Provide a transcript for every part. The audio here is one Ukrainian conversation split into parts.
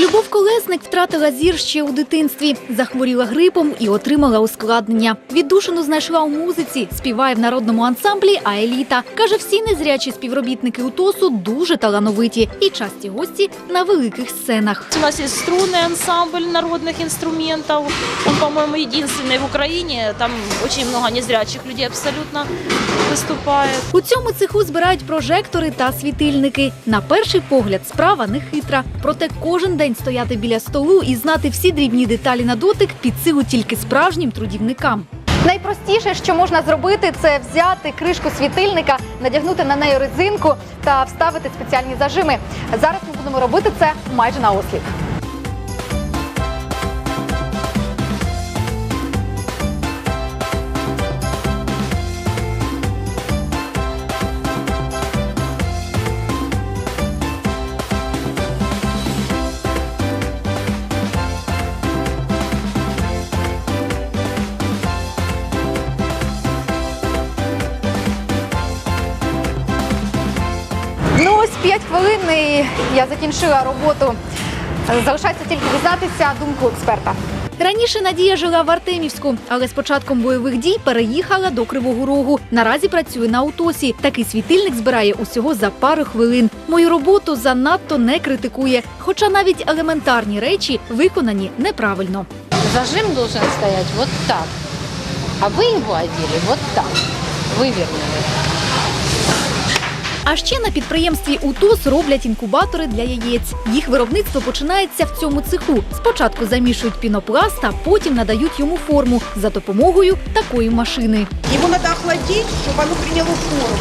Любов Колесник втратила зір ще у дитинстві, захворіла грипом і отримала ускладнення. Віддушину знайшла у музиці, співає в народному ансамблі Аеліта. Каже, всі незрячі співробітники УТОСу дуже талановиті і часті гості на великих сценах. У нас есть струнный ансамбль народных инструментов. Он, по-моему, единственный в Украине. Там очень много незрячих людей абсолютно выступает. У цьому цеху збирають прожектори та світильники. На перший погляд, справа не хитра. Проте кожен день стояти біля столу і знати всі дрібні деталі на дотик під силу тільки справжнім трудівникам. Найпростіше, що можна зробити, це взяти кришку світильника, надягнути на неї резинку та вставити спеціальні зажими. Зараз ми будемо робити це майже на осліп. 5 хвилин і я закінчила роботу. Залишається тільки дізнатися думку експерта. Раніше Надія жила в Артемівську, але з початком бойових дій переїхала до Кривого Рогу. Наразі працює на Утосі. Такий світильник збирає усього за пару хвилин. Мою роботу занадто не критикує, хоча навіть елементарні речі виконані неправильно. Зажим должен стоять вот так, а вы его одели вот так, вывернули. А ще на підприємстві УТОС роблять інкубатори для яєць. Їх виробництво починається в цьому цеху. Спочатку замішують пінопласт, а потім надають йому форму за допомогою такої машини. Його треба охладити, щоб воно прийняло форму.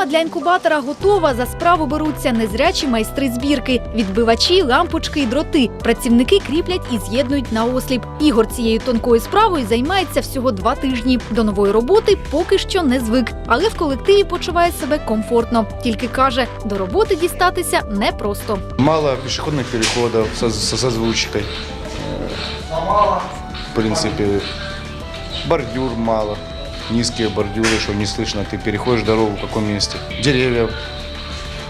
Форма для інкубатора готова, за справу беруться незрячі майстри збірки, відбивачі, лампочки і дроти. Працівники кріплять і з'єднують на осліп. Ігор цією тонкою справою займається всього два тижні. До нової роботи поки що не звик, але в колективі почуває себе комфортно. Тільки каже, до роботи дістатися непросто. Мало пешеходных переходов со, со созвучкой. В принципе, бордюр мало Низкие бордюры, что не слышно, ты переходишь дорогу в каком месте. Деревья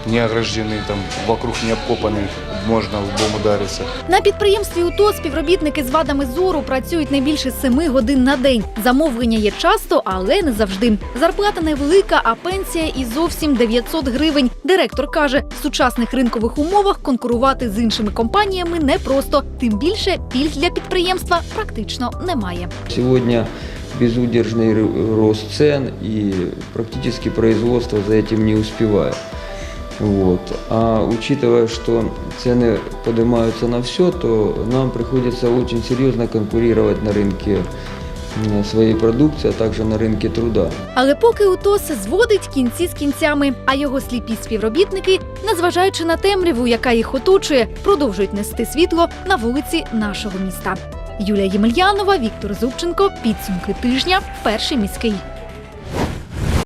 не ограждены, там вокруг не обкопаны, можно в бом удариться. На підприємстві УТО співробітники з вадами зору працюють не більше семи годин на день. Замовлення є часто, але не завжди. Зарплата невелика, а пенсія і зовсім 900 гривень. Директор каже, в сучасних ринкових умовах конкурувати з іншими компаніями непросто. Тим більше пільг для підприємства практично немає. Сегодня безудержный р- рост цен и практически производство за этим не успевает. Вот. А учитывая, что цены поднимаются на все, то нам приходится очень серьезно конкурировать на рынке м, своей продукции, а также на рынке труда. Але поки УТОС зводить кінці з кінцями, а його сліпі співробітники, незважаючи на темряву, яка їх оточує, продовжують нести світло на вулиці нашого міста. Юлія Ємельянова, Віктор Зубченко. Підсумки тижня. Перший міський.